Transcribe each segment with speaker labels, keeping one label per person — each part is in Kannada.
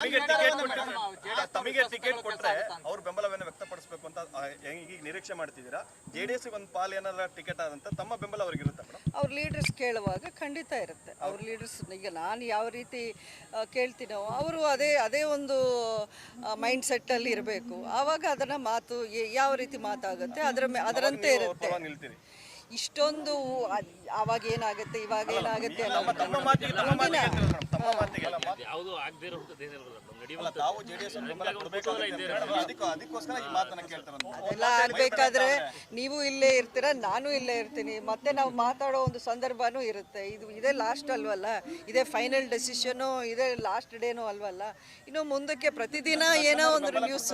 Speaker 1: ತಮಗೆ ಟಿಕೆಟ್ ಕೊಟ್ಟರೆ ಕೊಟ್ರೆ ಅವ್ರ ಬೆಂಬಲವನ್ನು ವ್ಯಕ್ತಪಡಿಸಬೇಕು ಅಂತ ಹೆಂಗ್ ಈಗ ನಿರೀಕ್ಷೆ ಮಾಡ್ತಿದ್ದೀರಾ? ಜೆಡಿಎಸ್ ಒಂದು ಪಾಲ್ ಏನಾರ ಟಿಕೆಟ್ ಆದಂತ ತಮ್ಮ ಬೆಂಬಲ ಅವ್ರಿಗೆ ಇರುತ್ತೆ
Speaker 2: ಅವ್ರ ಲೀಡರ್ಸ್ ಕೇಳುವಾಗ ಖಂಡಿತ ಇರುತ್ತೆ. ಅವ್ರ ಲೀಡರ್ಸ್ ಈಗ ನಾನು ಯಾವ ರೀತಿ ಕೇಳ್ತೀನೋ ಅವರು ಅದೇ ಅದೇ ಒಂದು ಮೈಂಡ್ ಸೆಟ್ ಅಲ್ಲಿ ಇರಬೇಕು. ಆವಾಗ ಅದನ್ನ ಮಾತು ಯಾವ ರೀತಿ ಮಾತಾಗುತ್ತೆ ಅದರ ಅದರಂತೆ ಇರುತ್ತೆ.
Speaker 1: ನಿಲ್ತೀರಿ.
Speaker 2: ಇಷ್ಟೊಂದು ಅವಾಗ ಆವಾಗ ಏನಾಗುತ್ತೆ ಇವಾಗ ಏನಾಗುತ್ತೆ
Speaker 1: ನಮ್ಮ ತಮ್ಮ ಮಾತಿಗೆ ತಮ್ಮ ಮಾತಿಗೆ ತಮ್ಮ ಮಾತಿಗೆ
Speaker 3: ಯಾವುದು ಆಗದೆ ಇರೋದೇನಿಲ್ಲ
Speaker 1: ಅಲ್ಲ,
Speaker 3: ನಡೆಯುವಂತ
Speaker 1: ತಾವು ಜೆಡಿಎಸ್ ಬೆಂಬಲ ಕೊಡಬೇಕಾಗುತ್ತೆ ಮೇಡಮ್, ಅದಕ್ಕೋಸ್ಕರ ಈ ಮಾತನ್ನ ಕೇಳ್ತಾರಂತ.
Speaker 2: ಅದೆಲ್ಲ ಆಗ್ಬೇಕಾದ್ರೆ ನೀವು ಇಲ್ಲೇ ಇರ್ತೀರಾ ನಾನು ಇಲ್ಲೇ ಇರ್ತೀನಿ. ಮತ್ತೆ ನಾವು ಮಾತಾಡೋ ಒಂದು ಸಂದರ್ಭನೂ ಇರುತ್ತೆ. ಇದು ಇದೇ ಲಾಸ್ಟ್ ಅಲ್ವಲ್ಲ? ಇದೇ ಫೈನಲ್ ಡೆಸಿಷನು ಇದೇ ಲಾಸ್ಟ್ ಡೇನು ಅಲ್ವಲ್ಲ? ಇನ್ನು ಮುಂದಕ್ಕೆ ಪ್ರತಿದಿನ ಏನೋ ಒಂದು ನ್ಯೂಸ್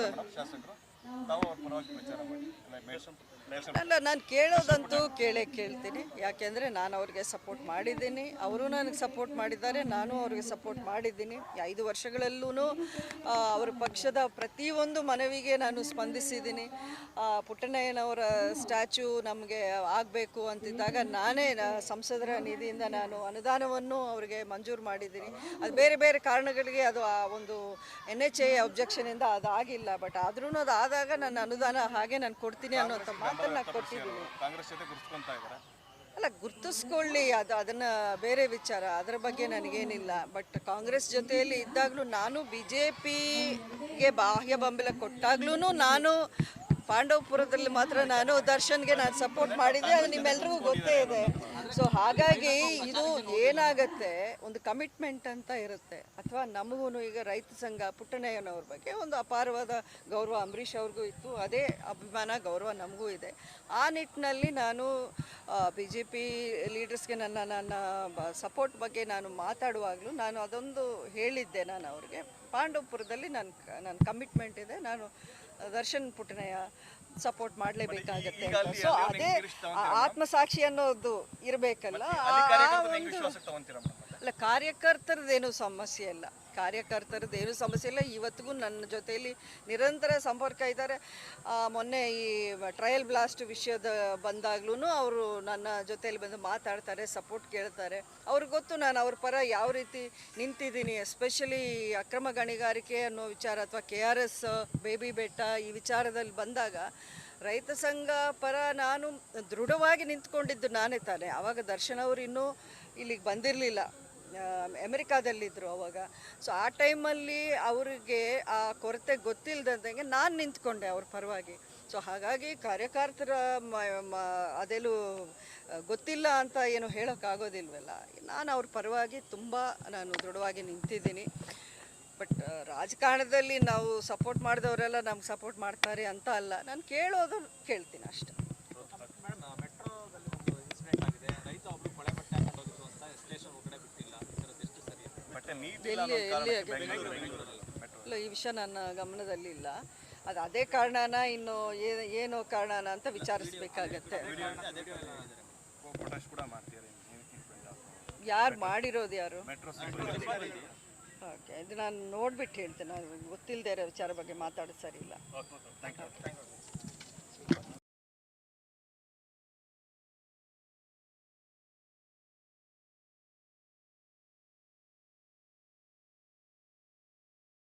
Speaker 1: ಅಲ್ಲ,
Speaker 2: ನಾನು ಕೇಳೋದಂತೂ ಕೇಳೇ ಕೇಳ್ತೀನಿ. ಯಾಕೆಂದರೆ ನಾನು ಅವ್ರಿಗೆ ಸಪೋರ್ಟ್ ಮಾಡಿದ್ದೀನಿ. ಅವರು ನನಗೆ ಸಪೋರ್ಟ್ ಮಾಡಿದ್ದಾರೆ. ನಾನು ಅವ್ರಿಗೆ ಸಪೋರ್ಟ್ ಮಾಡಿದ್ದೀನಿ. ಐದು ವರ್ಷಗಳಲ್ಲೂ ಅವರ ಪಕ್ಷದ ಪ್ರತಿಯೊಂದು ಮನವಿಗೆ ನಾನು ಸ್ಪಂದಿಸಿದ್ದೀನಿ. ಪುಟ್ಟಣ್ಣಯ್ಯನವರ ಸ್ಟ್ಯಾಚ್ಯೂ ನಮಗೆ ಆಗಬೇಕು ಅಂತಿದ್ದಾಗ ನಾನೇ ಸಂಸದರ ನಿಧಿಯಿಂದ ನಾನು ಅನುದಾನವನ್ನು ಅವರಿಗೆ ಮಂಜೂರು ಮಾಡಿದ್ದೀನಿ. ಅದು ಬೇರೆ ಬೇರೆ ಕಾರಣಗಳಿಗೆ ಅದು ಆ ಒಂದು ಎನ್ ಎಚ್ ಎ ಅಬ್ಜೆಕ್ಷನಿಂದ ಅದಾಗಿಲ್ಲ. ಬಟ್ ಆದ್ರೂ ಅದು ಆದಾಗ ನನ್ನ ಅನುದಾನ ಹಾಗೆ ನಾನು ಕೊಡ್ತೀನಿ ಅನ್ನೋಂಥ ಮಾತನ್ನು ನಾನು ಕೊಟ್ಟಿದ್ದೀನಿ.
Speaker 1: ಕಾಂಗ್ರೆಸ್ ಜೊತೆ ಗುರುತಿಸ್ಕೊಂತ ಇದ್ದಾರೆ?
Speaker 2: ಅಲ್ಲ ಗುರ್ತಿಸ್ಕೊಳ್ಳಿ ಅದು ಅದನ್ನು ಬೇರೆ ವಿಚಾರ. ಅದರ ಬಗ್ಗೆ ನನಗೇನಿಲ್ಲ. ಬಟ್ ಕಾಂಗ್ರೆಸ್ ಜೊತೆಯಲ್ಲಿ ಇದ್ದಾಗಲೂ ನಾನು ಬಿ ಜೆ ಪಿಗೆ ಬಾಹ್ಯ ಬೆಂಬಲ ಕೊಟ್ಟಾಗ್ಲೂ ನಾನು ಪಾಂಡವಪುರದಲ್ಲಿ ಮಾತ್ರ ನಾನು ದರ್ಶನ್ಗೆ ನಾನು ಸಪೋರ್ಟ್ ಮಾಡಿದ್ದೆ. ಅದು ನಿಮ್ಮೆಲ್ಲರಿಗೂ ಗೊತ್ತೇ ಇದೆ. ಸೊ ಹಾಗಾಗಿ ಇದು ಏನಾಗತ್ತೆ? ಒಂದು ಕಮಿಟ್ಮೆಂಟ್ ಅಂತ ಇರುತ್ತೆ. ಅಥವಾ ನಮಗೂ ಈಗ ರೈತ ಸಂಘ ಪುಟ್ಟಣ್ಣಯ್ಯನವ್ರ ಬಗ್ಗೆ ಒಂದು ಅಪಾರವಾದ ಗೌರವ ಅಂಬರೀಷ್ ಅವ್ರಿಗೂ ಇತ್ತು. ಅದೇ ಅಭಿಮಾನ, ಗೌರವ ನಮಗೂ ಇದೆ. ಆ ನಿಟ್ಟಿನಲ್ಲಿ ನಾನು ಬಿ ಜೆ ಪಿ ಲೀಡರ್ಸ್ಗೆ ನನ್ನ ನನ್ನ ಸಪೋರ್ಟ್ ಬಗ್ಗೆ ನಾನು ಮಾತಾಡುವಾಗಲೂ ನಾನು ಅದೊಂದು ಹೇಳಿದ್ದೆ ನಾನು ಅವ್ರಿಗೆ. ಪಾಂಡವಪುರದಲ್ಲಿ ನನ್ನ ನನ್ನ ಕಮಿಟ್ಮೆಂಟ್ ಇದೆ. ನಾನು ದರ್ಶನ್ ಪುಟ್ಟಣಯ್ಯ ಸಪೋರ್ಟ್ ಮಾಡಲೇಬೇಕಾಗತ್ತೆ ಸೊ ಅದೇ ಆತ್ಮಸಾಕ್ಷಿ ಅನ್ನೋದು ಇರಬೇಕಲ್ಲ.
Speaker 1: ಅಲ್ಲಿ,
Speaker 2: ಕಾರ್ಯಕರ್ತರದ್ದೇನು ಸಮಸ್ಯೆ ಇಲ್ಲ. ಕಾರ್ಯಕರ್ತರದ್ದು ಏನು ಸಮಸ್ಯೆ ಇಲ್ಲ. ಇವತ್ತಿಗೂ ನನ್ನ ಜೊತೆಯಲ್ಲಿ ನಿರಂತರ ಸಂಪರ್ಕ ಇದ್ದಾರೆ. ಮೊನ್ನೆ ಈ ಟ್ರಯಲ್ ಬ್ಲಾಸ್ಟ್ ವಿಷಯದ ಬಂದಾಗ್ಲೂ ಅವರು ನನ್ನ ಜೊತೆಯಲ್ಲಿ ಬಂದು ಮಾತಾಡ್ತಾರೆ ಸಪೋರ್ಟ್ ಕೇಳ್ತಾರೆ. ಅವ್ರಿಗೆ ಗೊತ್ತು ನಾನು ಅವ್ರ ಪರ ಯಾವ ರೀತಿ ನಿಂತಿದ್ದೀನಿ ಎಸ್ಪೆಷಲಿ ಅಕ್ರಮ ಗಣಿಗಾರಿಕೆ ಅನ್ನೋ ವಿಚಾರ ಅಥವಾ ಕೆ ಆರ್ ಎಸ್ ಬೇಬಿ ಬೆಟ್ಟ ಈ ವಿಚಾರದಲ್ಲಿ ಬಂದಾಗ ರೈತ ಸಂಘ ಪರ ನಾನು ದೃಢವಾಗಿ ನಿಂತ್ಕೊಂಡಿದ್ದು ನಾನೇ ತಾನೆ. ಆವಾಗ ದರ್ಶನ್ ಅವರು ಇನ್ನೂ ಇಲ್ಲಿಗೆ ಬಂದಿರಲಿಲ್ಲ. ಅಮೆರಿಕಾದಲ್ಲಿದ್ದರು ಅವಾಗ. ಸೊ ಆ ಟೈಮಲ್ಲಿ ಅವರಿಗೆ ಆ ಕೊರತೆ ಗೊತ್ತಿಲ್ಲದಂಗೆ ನಾನು ನಿಂತ್ಕೊಂಡೆ ಅವ್ರ ಪರವಾಗಿ. ಸೊ ಹಾಗಾಗಿ ಕಾರ್ಯಕರ್ತರ ಅದೆಲ್ಲೂ ಗೊತ್ತಿಲ್ಲ ಅಂತ ಏನು ಹೇಳೋಕ್ಕಾಗೋದಿಲ್ವಲ್ಲ ನಾನು ಅವ್ರ ಪರವಾಗಿ ತುಂಬ ನಾನು ದೃಢವಾಗಿ ನಿಂತಿದ್ದೀನಿ. ಬಟ್ ರಾಜಕಾರಣದಲ್ಲಿ ನಾವು ಸಪೋರ್ಟ್ ಮಾಡಿದವರೆಲ್ಲ ನಮ್ಗೆ ಸಪೋರ್ಟ್ ಮಾಡ್ತಾರೆ ಅಂತ ಅಲ್ಲ. ನಾನು ಕೇಳೋದು ಕೇಳ್ತೀನಿ ಅಷ್ಟೆ. ಎಲ್ಲಿ ಎಲ್ಲಿ ಇಲ್ಲ ಈ ವಿಷಯ ನನ್ನ ಗಮನದಲ್ಲಿ ಇಲ್ಲ ಅದು ಅದೇ ಕಾರಣನ ಇನ್ನು ಏನು ಕಾರಣನ ಅಂತ ವಿಚಾರಿಸ್ಬೇಕಾಗತ್ತೆ. ಯಾರು ಮಾಡಿರೋದು ಯಾರು? ಓಕೆ ಇದು ನಾನು ನೋಡ್ಬಿಟ್ಟು ಹೇಳ್ತೇನೆ ನನಗೆ ಗೊತ್ತಿಲ್ಲದೆ ಇರೋ ವಿಚಾರ ಬಗ್ಗೆ ಮಾತಾಡೋದು ಸರಿ ಇಲ್ಲ.
Speaker 1: Thank you